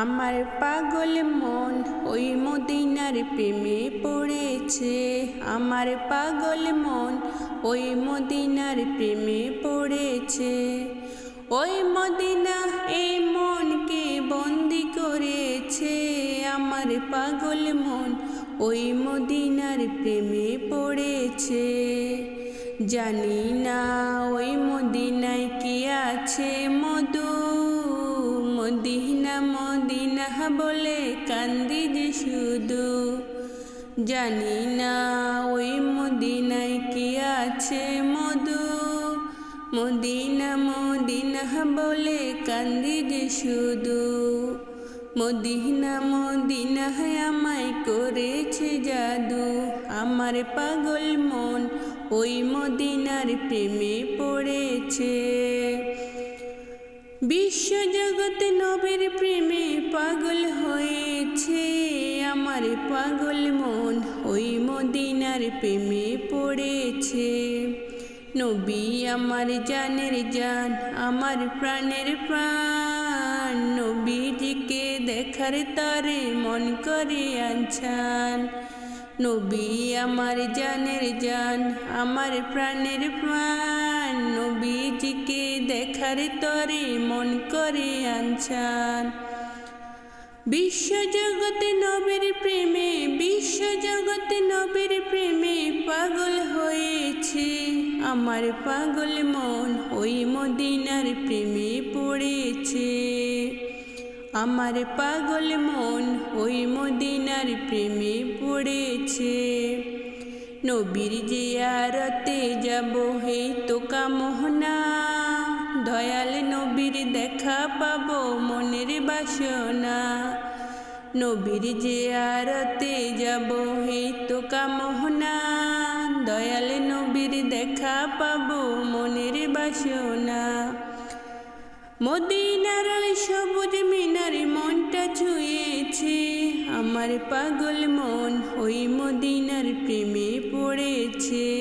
আমার পাগল মন ওই মদিনার প্রেমে পড়েছে। আমার পাগল মন ওই মদিনার প্রেমে পড়েছে। ওই মদিনা এই মনকে বন্দি করেছে। আমার পাগল মন ওই মদিনার প্রেমে পড়েছে। জানি না ওই মদিনায় কি আছে মদিনা বলে কান্দি যে শুধু। জানি না ওই মদিনায় কি আছে মধু। মদিনা মদিনা বলে কান্দি যে শুধু। মদিনা মদিনা আমায় করেছে জাদু। আমার পাগল মন ওই মদিনার প্রেমে পড়েছে। বিশ্ব জগৎ নবীর প্রেমে পাগল হয়েছে, আমার পাগল মন ওই মদিনার প্রেমে পড়েছে। নবী আমার জানের জান, আমার প্রাণের প্রাণ। নবীজিকে দেখার তরে মন করে আনছান। নবী আমার জানের জান, আমার প্রাণের প্রাণ। নবীজিকে দেখার তরে মন করে আনছান। বিশ্ব জগতে নবীর প্রেমে বিশ্ব জগতে নবীর প্রেমে পাগল হয়েছে। আমার পাগল মন ওই মদিনার প্রেমে পড়েছে। আমার পাগল মন ওই মদিনার প্রেমে পড়েছে। নবীর জিয়ারতে যাব হে তো কামহনা দয়াল নবীর দেখা পাব মনের বাসনা। নবীর জিয়ারতে যাব হে তো কামহনা দয়াল নবীর দেখা পাব মনের বাসনা। মদিনার সবুজ মিনার মনটা ছুঁয়েছে, আমার পাগল মন ওই মদিনার প্রেমে পড়েছে।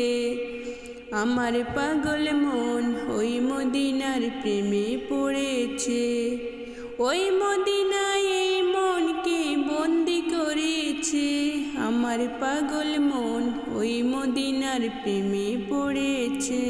আমার পাগল মন ওই মদিনার প্রেমে পড়েছে। ওই মদিনায় এই মনকে বন্দি করেছে। আমার পাগল মন ওই মদিনার প্রেমে পড়েছে।